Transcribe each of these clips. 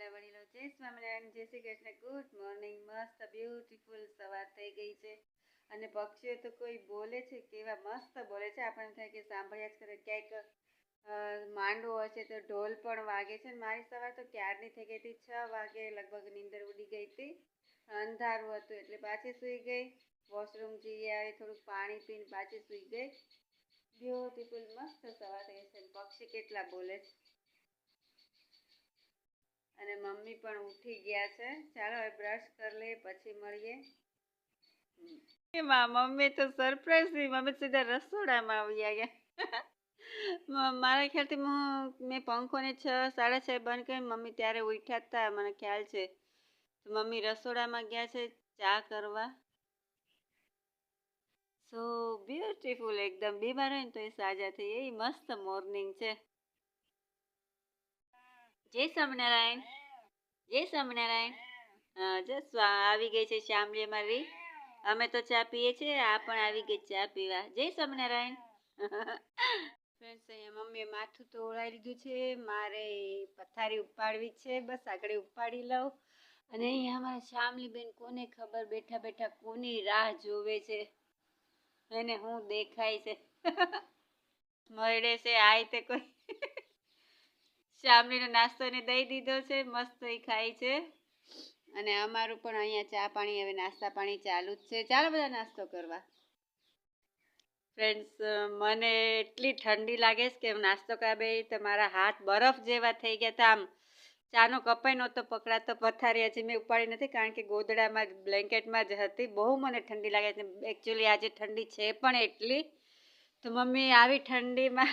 વાલા વડીલો, જય સ્વામિનારાયણ, જય શ્રી કૃષ્ણ. ગુડ મોર્નિંગ મસ્ત બ્યુટીફુલ સવાર થઈ ગઈ છે. અને પક્ષીઓ તો કોઈ બોલે છે, કેવા મસ્ત બોલે છે. આપણને થાય કે સાંભળ્યા જ કરે. ક્યાંક માંડવો હશે તો ઢોલ પણ વાગે છે. મારી સવાર તો ક્યારની થઈ ગઈ હતી? છ વાગે લગભગ નીંદર ઉડી ગઈ હતી. અંધારું હતું એટલે પાછી સૂઈ ગઈ. વોશરૂમ જઈ આવી, થોડુંક પાણી પીને પાછી સૂઈ ગઈ. બ્યુટીફુલ મસ્ત સવાર થઈ છે. પક્ષી કેટલા બોલે છે. અને મમ્મી પણ ઉઠી ગયા છે. ચાલો હવે બ્રશ કરી લઈએ, પછી મળીએ. મમ્મી તો સરપ્રાઈઝ થઈ. મમ્મી સીધા રસોડામાં આવી ગયા. મારા ખ્યાલથી હું, મેં પંખોને છ, સાડા છ બંધ કરી મમ્મી ત્યારે ઉઠ્યા હતા મને ખ્યાલ છે. મમ્મી રસોડામાં ગયા છે ચા કરવા. સો બ્યુટીફુલ એકદમ. બીમાર હોય ને તો એ સાજા થઈ એ મસ્ત મોર્નિંગ છે. જય સ્વામિનારાયણ. જય સ્વામિનારાયણ. જસ આવી ગઈ છે શ્યામલી અમારી. અમે તો ચા પીએ છીએ, આ પણ આવી ગઈ ચા પીવા. જય સ્વામિનારાયણ. ફ્રેન્ડ્સ અહીંયા મમ્મીએ માથું તો ઓળાવી લીધું છે, મારે પથારી ઉપાડવી છે, બસ આગળ ઉપાડી લઉં. અને અહીંયા અમારા શ્યામલીબેન કોને ખબર, બેઠા બેઠા કોની રાહ જોવે છે. એને હું દેખાય છે. મળે છે આ તે કોઈ. શામલીનો નાસ્તો એને દઈ દીધો છે, મસ્ત એ ખાય છે. અને અમારું પણ અહીંયા ચા પાણી, હવે નાસ્તા પાણી ચાલુ જ છે. ચાલો બધા નાસ્તો કરવા. ફ્રેન્ડ્સ મને એટલી ઠંડી લાગે છે કે નાસ્તો કરા બે તો મારા હાથ બરફ જેવા થઈ ગયા હતા. આમ ચાનો કપાઈ નહોતો પકડાતો, પથારી હજી મેં ઉપાડી નથી કારણ કે ગોદડામાં જ, બ્લેન્કેટમાં જ હતી. બહુ મને ઠંડી લાગે છે. એકચ્યુઅલી આજે ઠંડી છે પણ એટલી. તો મમ્મી આવી ઠંડીમાં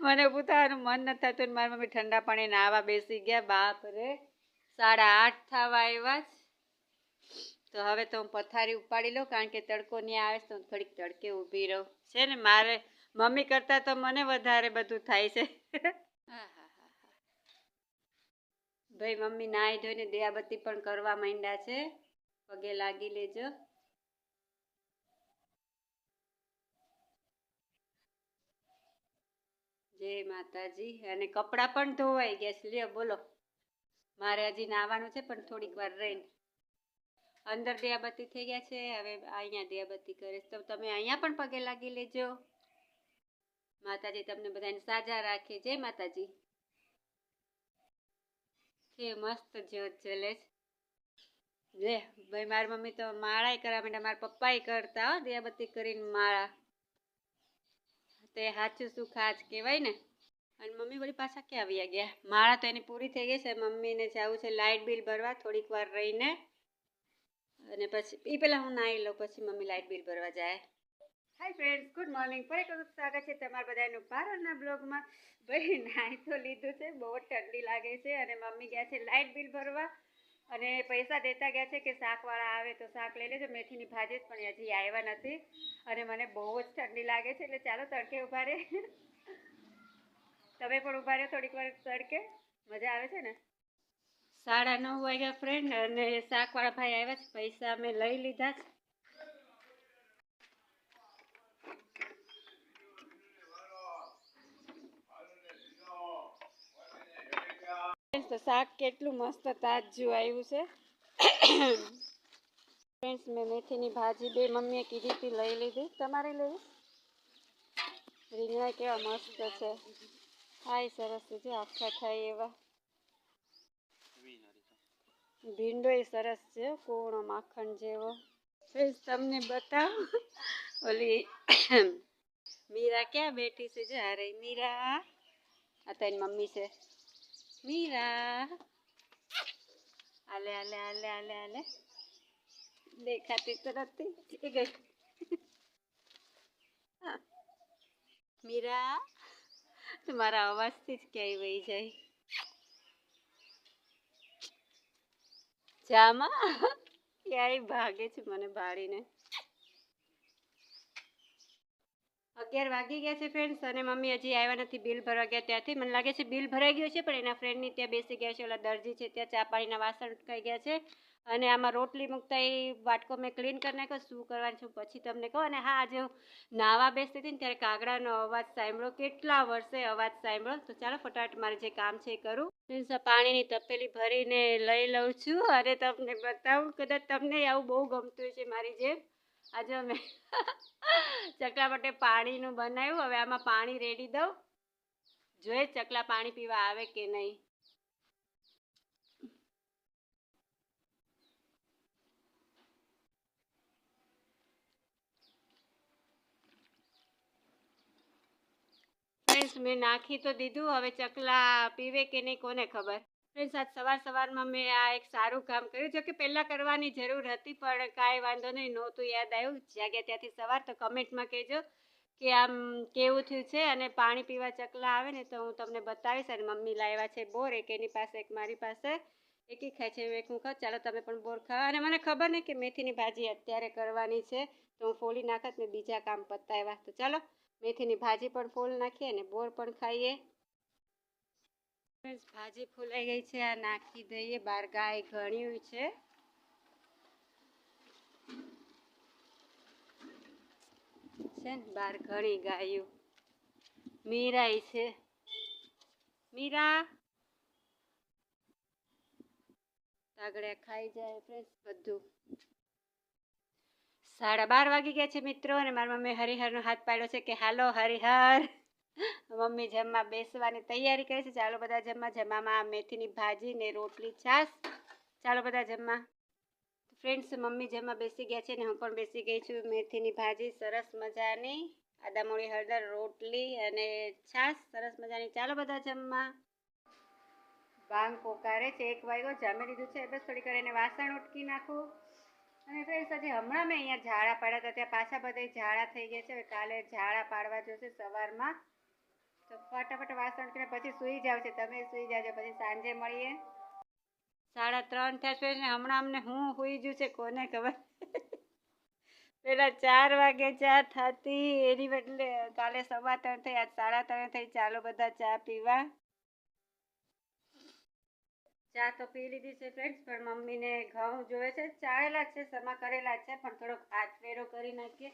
મને ઊભું મન ન થતું મારી મમ્મી ઠંડા પાણી નાવા બેસી ગયા. બાપ રે. સાડા આઠ થવા આવ્યા જ. તો હવે તો હું પથારી ઉપાડી લઉં કારણ કે તડકો નહીં આવે તો હું થોડીક તડકે ઊભી રહું. છે ને મારે મમ્મી કરતાં તો મને વધારે બધું થાય છે. ભાઈ મમ્મી નાહી ધોઈને દયાબત્તી પણ કરવા માંડ્યા છે. પગે લાગી લેજો. જય માતાજી. અને કપડાં પણ ધોવાઈ ગયા છે. લ્યો, બોલો. મારે હજી નાવાનું છે, પણ થોડીક વાર રહીને. અંદર દિયાબત્તી થઈ ગયા છે. હવે અહીંયા દિયાબત્તી કરે તો તમે અહીંયા પણ પગે લાગી લેજો. માતાજી તમને બધાને સાજા રાખે. જય માતાજી. કે મસ્ત જ્યોત જલે લે, ભાઈ, મારી મમ્મી તો માળાય કરવા માંડ્યા મારા પપ્પાય કરતા હો દિયાબત્તી કરીને માળા. તે સાચું સુખ આજ કહેવાય ને. અને મમ્મી વળી પાછા ક્યાં આવ્યા ગયા? માળા તો એની પૂરી થઈ ગઈ છે. મમ્મીને જવું છે લાઇટ બિલ ભરવા, થોડીક વાર રહીને. અને પછી એ પહેલાં હું નાહી લઉં, પછી મમ્મી લાઇટ બિલ ભરવા જાય. હાય ફ્રેન્ડ્સ ગુડ મોર્નિંગ ફરી એક વખત સ્વાગત છે તમારા બધાનું ભારતના બ્લોગમાં. ભાઈ નાહી તો લીધું છે, બહુ ઠંડી લાગે છે. અને મમ્મી ગયા છે લાઇટ બિલ ભરવા. અને પૈસા દેતા ગયા છે કે શાકવાળા આવે તો શાક લઈ લેજો. મેથીની ભાજી જ પણ હજી આવ્યા નથી. અને મને બહુ જ ઠંડી લાગે છે, એટલે ચાલો તડકે ઊભા રહે. તમે પણ ઊભા રહ્યો થોડીક વાર તડકે. મજા આવે છે ને? સાડા નવ વાગ્યા ફ્રેન્ડ અને શાકવાળા ભાઈ આવ્યા છે, પૈસા અમે લઈ લીધા છે. તો શાક કેટલું મસ્ત તાજું આવ્યું છે. ફ્રેન્ડ્સ મેં મેથીની ભાજી બે મમ્મીએ કીધી હતી, લઈ લીધી. તમારે લેવી? રીંગણા કેવા મસ્ત છે. હાય, સરસ છે આખા થાય એવા. ભીંડો એ સરસ છે કોણો માખણ જેવો. ફ્રેન્ડ્સ તમને બતાવ. ઓલી મીરા ક્યાં બેઠી છે? જો અરે મીરા. આ તારી મમ્મી છે. મીરા આલે આલે આલે આલે આલે દેખાતી તો નથી એ ગઈ. મીરા તમારા અવાજથી જ ક્યાંય વહી જાય જામા ક્યાંય ભાગે છે મને ભાળીને અગિયાર વાગી ગયા છે ફ્રેન્ડ્સ અને મમ્મી હજી આવ્યા નથી બિલ ભરવા ગયા ત્યાંથી. મને લાગે છે બિલ ભરાઈ ગયું છે, પણ એના ફ્રેન્ડની ત્યાં બેસી ગયા છે, ઓલા દરજી છે, ત્યાં ચા પાણીના વાસણ ઉટકાઈ ગયા છે. અને આમાં રોટલી મૂકતા એ વાટકો મેં ક્લીન કરી નાખ્યો, શું કરવાનું છું પછી તમને કહું. અને હા, આજે હું નાવા બેસતી હતી ને ત્યારે કાગડાનો અવાજ સાંભળો, કેટલા વર્ષે અવાજ સાંભળો. તો ચાલો ફટાફટ મારે જે કામ છે એ કરું. ફ્રેન્ડ્સ પાણીની તપેલી ભરીને લઈ લઉં છું અને તમને બતાવું, કદાચ તમને આવું બહુ ગમતું છે મારી જેમ. આજે અમે ચકલા માટે પાણીનું બનાવ્યું. હવે આમાં પાણી રેડી દઉં. જોઈએ ચકલા પાણી પીવા આવે કે નહીં. મેં નાખી તો દીધું. હવે ચકલા પીવે કે નહીં કોને ખબર? ફ્રેન્ડ્સ આજ સવાર સવારમાં મેં આ એક સારું કામ કર્યું. જો કે પહેલાં કરવાની જરૂર હતી, પણ કાંઈ વાંધો નહીં, નહોતું યાદ આવ્યું. જાગ્યા ત્યાંથી સવાર, તો કમેન્ટમાં કહેજો કે આમ કેવું થયું છે અને પાણી પીવા ચકલા આવે ને, તો હું તમને બતાવીશ. અને મમ્મી લાવ્યા છે બોર, એક એની પાસે, એક મારી પાસે. એક એક ખાય છે, એક હું ખાઉં. ચાલો તમે પણ બોર ખાવા અને મને ખબર નહીં કે મેથીની ભાજી અત્યારે કરવાની છે, તો હું ફોલી નાખત ને બીજા કામ પતાવ્યા. તો ચાલો, મેથીની ભાજી પણ ફોલ નાખીએ અને બોર પણ ખાઈએ. Friends, ભાજી ફૂલાઈ ગઈ છે આ નાખી દઈએ. બાર ગાય ઘણ્યું છે. બાર ઘણી ગાયું. મીરાય છે. મીરા! આગળ્યા ખાઈ જાય ફ્રેન્ડ્સ બધું. સાડા બાર વાગી ગયા છે મિત્રો અને મારા મમ્મી હરિહરનો હાથ પાડ્યો છે કે હાલો હરિહર! મમ્મી જમવા બેસવાની તૈયારી કરે છે. ચાલો બધા જમવા. જમવામાં મેથીની ભાજી ને રોટલી, છાશ. ચાલો બધા જમવા. ફ્રેન્ડ્સ મમ્મી જમવા બેસી ગયા છે ને હું પણ બેસી ગઈ છું. મેથીની ભાજી સરસ મજાની. આદામોળી હળદર, રોટલી અને છાશ. સરસ મજાની. ચાલો બધા જમવા. વાંગ પોકારે છે. એક વાગ્યો જમી લીધું છે. બસ થોડી કરીને વાસણ ઉટકી નાખું. અને ફ્રેન્ડ્સ આજે હમણાં મેં અહીંયા ઝાડા પાડ્યા હતા. ત્યાં પાછા બધા ઝાડા થઈ ગયા છે. હવે કાલે ઝાડા પાડવા જોશે સવારમાં. તો ફટાફટ વાસણ કરીને પછી સૂઈ જાવ છે. તમે સૂઈ જાજો, પછી સાંજે મળીએ. સાડા ત્રણ છે ને હમણાં અમને હું સૂઈ ગયું છે કોને ખબર? પેલા ચાર વાગે ચા થતી, એની બદલે કાલે સવા ત્રણ થઈ, આજ સાડા ત્રણ થઈ, ચાલો બધા ચા પીવા. ચા તો પી લીધી છે ફ્રેન્ડ્સ પણ મમ્મીને ઘઉં જોવે છે. ચાળેલા છે, સમા કરેલા છે, પણ થોડોક હાથ ફેરો કરી નાખીએ.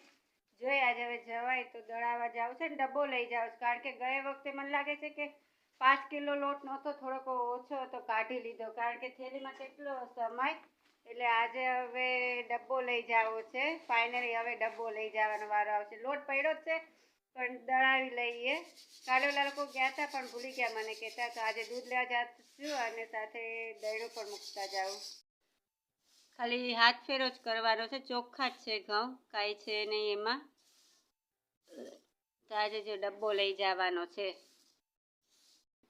જોઈએ આજે હવે જવાય તો દળાવા જાવ છે ને, ડબ્બો લઈ જાવ છે. કારણ કે ગયે વખતે મને લાગે છે કે પાંચ કિલો લોટ નહોતો, થોડોક ઓછો હતો, કાઢી લીધો. કારણ કે થેલીમાં કેટલો સમય, એટલે આજે હવે ડબ્બો લઈ જાવો છે. ફાઇનલી હવે ડબ્બો લઈ જવાનો વારો આવશે. લોટ પડ્યો જ છે, પણ દળાવી લઈએ. કાલે ઓલા લોકો ગયા હતા પણ ભૂલી ગયા મને કહેતા, તો આજે દૂધ લેવા જાશું અને સાથે દહીણું પણ મૂકતા જાઉં. ખાલી હાથ ફેરો જ કરવાનો છે, ચોખ્ખા જ છે ઘઉં, કાંઈ છે નહીં એમાં. તો આજે જો ડબ્બો લઈ જવાનો છે.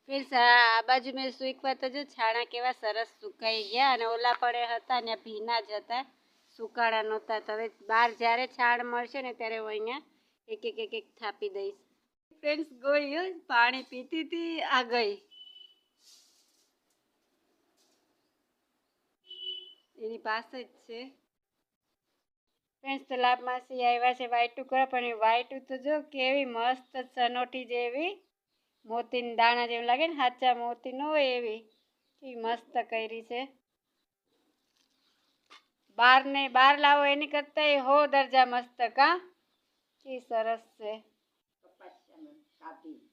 ફ્રેન્ડ્સ આ બાજુ મેં સૂકવા તો જો છાણા કેવા સરસ સુકાઈ ગયા અને ઓલા પડે હતા ને ભીના જ હતા. સુકાળા નહોતા, તો હવે બહાર જ્યારે છાણ મળશે ને ત્યારે હું અહીંયા એક એક એક એક થાપી દઈશ. ફ્રેન્ડ્સ ગઈ પાણી પીતી હતી, આ ગઈ. એની પાસે જ છે. ફ્રેન્ડ્સ તો લાભ આવ્યા છે વાઈટું કરવા, પણ એ વાઈટું તો જો કેવી મસ્ત સનોટી જેવી, મોતીના દાણા જેવું લાગે ને, સાચા મોતી હોય એવી. કેવી મસ્ત કરી છે. બાર ને બાર લાવો એની કરતા એ હો દરજા મસ્ત કા. કે સરસ છે.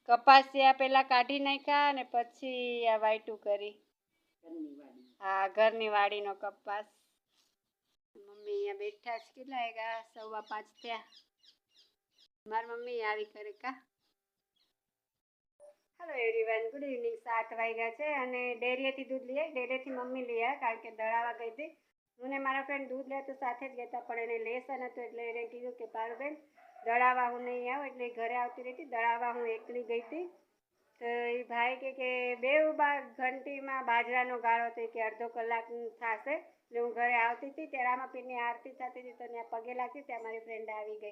કપાસિયા પેલા કાઢી નાખ્યા અને પછી આ વાઈટું કરી. હા ઘરની વાડીનો કપાસ. મમ્મી અહીંયા બેઠા છે કેટલા વાગ્યા? સવા પાંચ થયા. મારી મમ્મી આવી કરે કા? હેલો એવરીવન ગુડ ઇવનિંગ સાત વાગ્યા છે અને ડેરીએથી દૂધ લઈએ ડેરીએથી મમ્મી લઈ આવ્યા કારણ કે દળાવા ગઈ હતી. હું ને મારા ફ્રેન્ડ દૂધ લે તો સાથે જ ગયા પણ એને લેસન હતું એટલે એને કીધું કે પારુબેન દળાવા હું નહીં આવું. એટલે ઘરે આવતી રહી હતી. દળાવા હું એકલી ગઈ હતી. તો એ ભાઈ કે કે બે ઘંટીમાં બાજરાનો ગાળો હતો કે અડધો કલાક થશે. એટલે હું ઘરે આવતી હતી ત્યારે પીરની આરતી થતી હતી તો ત્યાં પગે લાગતી ત્યાં મારી ફ્રેન્ડ આવી ગઈ.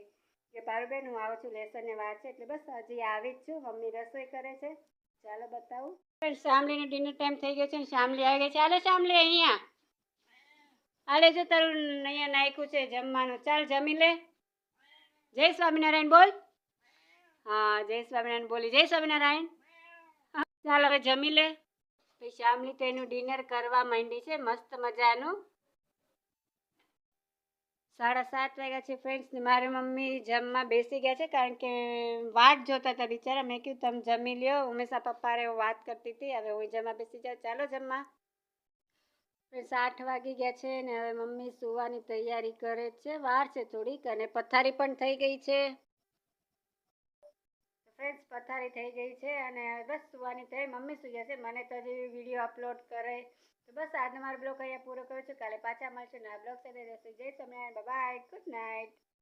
કે પારુબેન, હું આવું છું, લેસનને વાર છે, એટલે બસ હજી આવી જ છું, મમ્મી રસોઈ કરે છે. ચાલો બતાવું. શામલીનો ડિનર ટાઈમ થઈ ગયો છે ને, શામલી આવી ગઈ છે. હાલો શામલી અહીંયા. હાલે જો તારું અહીંયા નાખ્યું છે જમવાનું. ચાલ જમી લે. જય સ્વામિનારાયણ બોલ. હા, જય સ્વામિનારાયણ બોલી. જય સ્વામિનારાયણ. ચાલ હવે જમી લે. પછી શામની તો એનું ડિનર કરવા માંડી છે, મસ્ત મજાનું. સાડા સાત વાગ્યા છે ફ્રેન્ડ્સ મારી મમ્મી જમવા બેસી ગયા છે, કારણ કે વાટ જોતા હતા બિચારા. મેં કીધું, તમે જમી લ્યો. ઉમેશા પપ્પા રે વાત કરતી હતી. હવે હું જમવા બેસી જાઉં. ચાલો જમવા. ફ્રેન્ડ્સ આઠ વાગી ગયા છે, ને હવે મમ્મી સુવાની તૈયારી કરે છે. વાર છે થોડીક, અને પથારી પણ થઈ ગઈ છે. ફ્રેન્ડ્સ પથારી થઈ ગઈ છે અને બસ સુવાની થઈ મમ્મી સુઈ જશે. મને તો હજી વીડિયો અપલોડ કરે. તો બસ આજનો મારો બ્લોગ અહીંયા પૂરો કરું છું. કાલે પાછા મળશું નવા બ્લોગ સાથે. રહેશે જય સ્વામિનારાયણ. Bye good night